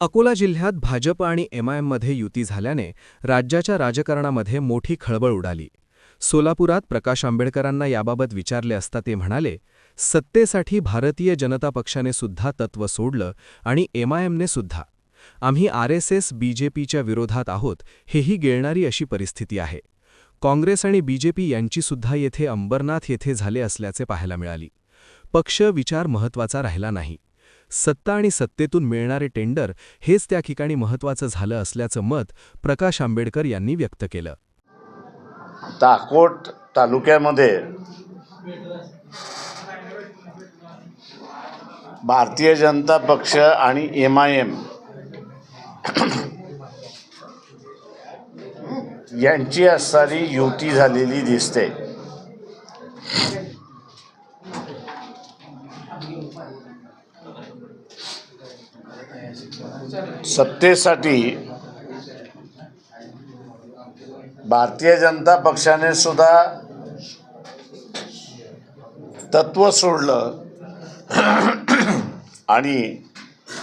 अकोला जिल्ह्यात भाजप आणि एमआयएममध्ये युती झाल्याने राज्याच्या राजकारणामध्ये मोठी खळबळ उडाली. सोलापुरात प्रकाश आंबेडकरांना याबाबत विचारले असता ते म्हणाले सत्तेसाठी भारतीय जनता पक्षाने सुद्धा तत्व सोडलं आणि एमआयएमने सुद्धा. आम्ही आरएसएस बीजेपीच्या विरोधात आहोत हेही गिळणारी अशी परिस्थिती आहे. काँग्रेस आणि बीजेपी यांचीसुद्धा येथे अंबरनाथ येथे झाले असल्याचे पाहायला मिळाली. पक्ष विचार महत्त्वाचा राहिला नाही. सत्ता आणि सत्तेतून मिळणारे टेंडर हेच त्या ठिकाणी महत्त्वाचं झालं असल्याचं मत प्रकाश आंबेडकर यांनी व्यक्त केलं. ताकोट तालुक्यामध्ये भारतीय जनता पक्ष आणि एम आय एम यांची असणारी युती झालेली दिसते. सत्तेसाठी भारतीय जनता पक्षाने सुद्धा तत्व सोडलं आणि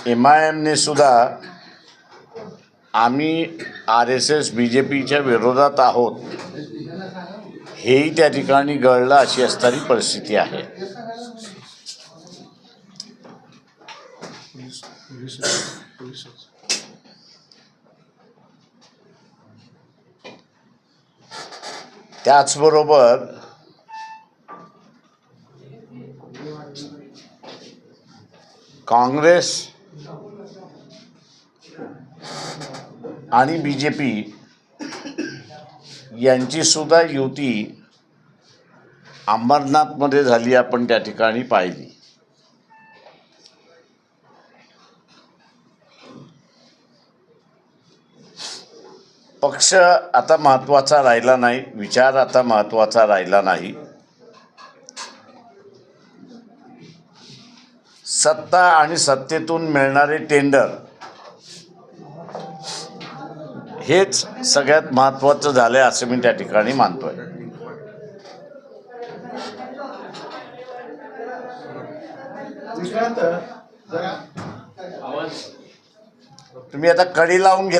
एम आय एमने सुद्धा आम्ही R S S B J पीच्या विरोधात आहोत हेही त्या ठिकाणी गळलं अशी असणारी परिस्थिती आहे. त्याचबरोबर काँग्रेस आणि बी जे पी यांची सुद्धा युती अंबरनाथमध्ये झाली आपण त्या ठिकाणी पाहिली. पक्ष आता महत्त्वाचा राहिला नाही विचार आता महत्त्वाचा राहिला नाही. सत्ता आणि सत्तेतून मिळणारे टेंडर हेच सगळ्यात महत्त्वाचं झालं आहे असं मी त्या ठिकाणी मानतोय. तुम्ही आता कडी लावून घे